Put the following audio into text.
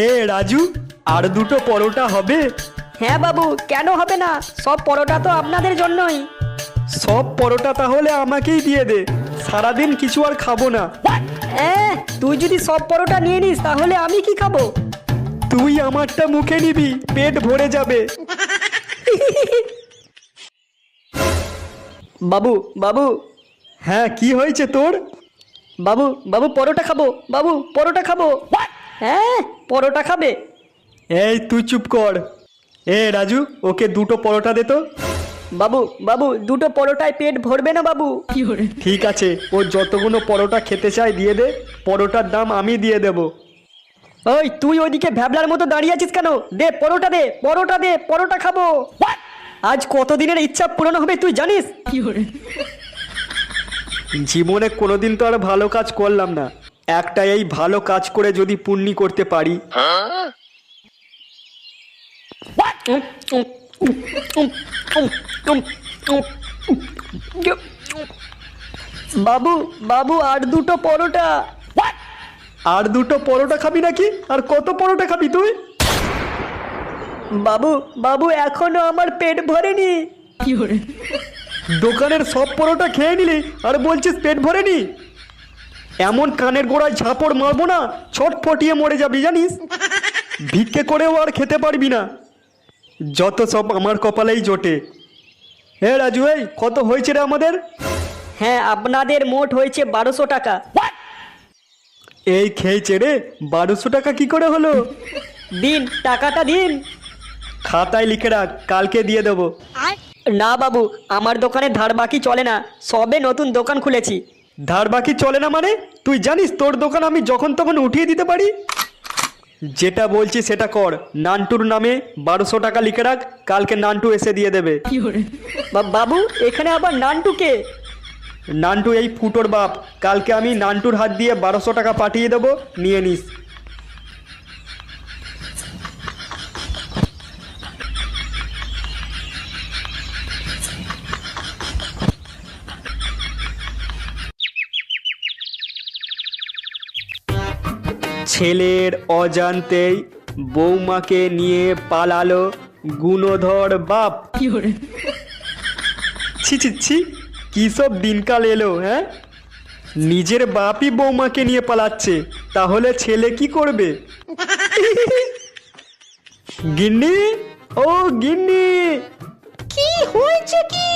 এ রাজু আর দুটো পরোটা হবে? হ্যাঁ বাবু কেন হবে না? সব পরোটা তো আপনাদের জন্যই। সব পরোটা তাহলে আমাকেই দিয়ে দে। সারাদিন কিছু আর খাব না। এ তুই যদি সব পরোটা নিয়ে নিস তাহলে আমি কি খাব? তুই আমারটা মুখে নিবি পেট ভরে যাবে। বাবু বাবু। হ্যাঁ কি হয়েছে তোর? বাবু বাবু পরোটা খাব। বাবু পরোটা খাব। হ্যাঁ পরোটা খাবে? এই তুই চুপ কর। এ রাজু ওকে দুটো পরোটা দে তো। বাবু বাবু দুটো পরোটায় পেট ভরবে না বাবু? ঠিক আছে ও যতগুলো পরোটা খেতে চায় দিয়ে দে পরোটার দাম আমি দিয়ে দেব। ওই তুই ওইদিকে ভ্যাবলার মতো দাঁড়িয়ে আছিস কেন? দে পরোটা দে পরোটা দে পরোটা খাব। আজ কতদিনের ইচ্ছা পূরণ হবে তুই জানিস? জীবনে কোনোদিন তো আর ভালো কাজ করলাম না। একটা এই ভালো কাজ করে যদি পুণ্যি করতে পারি। বাবু বাবু আর দুটো পরোটা। আর দুটো পরোটা খাবি নাকি? আর কত পরোটা খাবি তুই? বাবু বাবু এখনও আমার পেট ভরেনি। দোকানের সব পরোটা খেয়ে নিলি আর বলছিস পেট ভরেনি? এমন কানের গোড়ায় ঝাঁপড় মারবো না ছটফটিয়ে মরে যাবি জানিস? ভিক্ষে করেও আর খেতে পারবি না। যত সব আমার কপালেই জোটে। হে রাজু এই কত হয়েছে রে আমাদের? হ্যাঁ আপনাদের মোট হয়েছে বারোশো টাকা। এই খেয়েছে রে বারোশো টাকা কি করে হলো? দিন টাকাটা দিন। খাতায় লিখে রাখ কালকে দিয়ে দেবো। না বাবু আমার দোকানে ধার বাকি চলে না সবে নতুন দোকান খুলেছি। ধার বাকি চলে না মানে? তুই জানিস তোর দোকান আমি যখন তখন উঠিয়ে দিতে পারি? যেটা বলছি সেটা কর। নান্টুর নামে বারোশো টাকা লিখে রাখ কালকে নানটু এসে দিয়ে দেবে। বা- বাবু এখানে আবার নানটুকে নানটু এই ফুটোর বাপ। কালকে আমি নান্টুর হাত দিয়ে বারোশো টাকা পাঠিয়ে দেবো নিয়ে নিস। ছেলের অজান্তেই বৌমাকে নিয়ে পালালো গুণধর বাপ। ছি ছি ছি কী সব দিনকাল এলো হ্যাঁ? নিজের বাপই বৌমাকে নিয়ে পালাচ্ছে তাহলে ছেলে কি করবে? গিন্নি? ও গিন্নি! কি হয়েছে কি?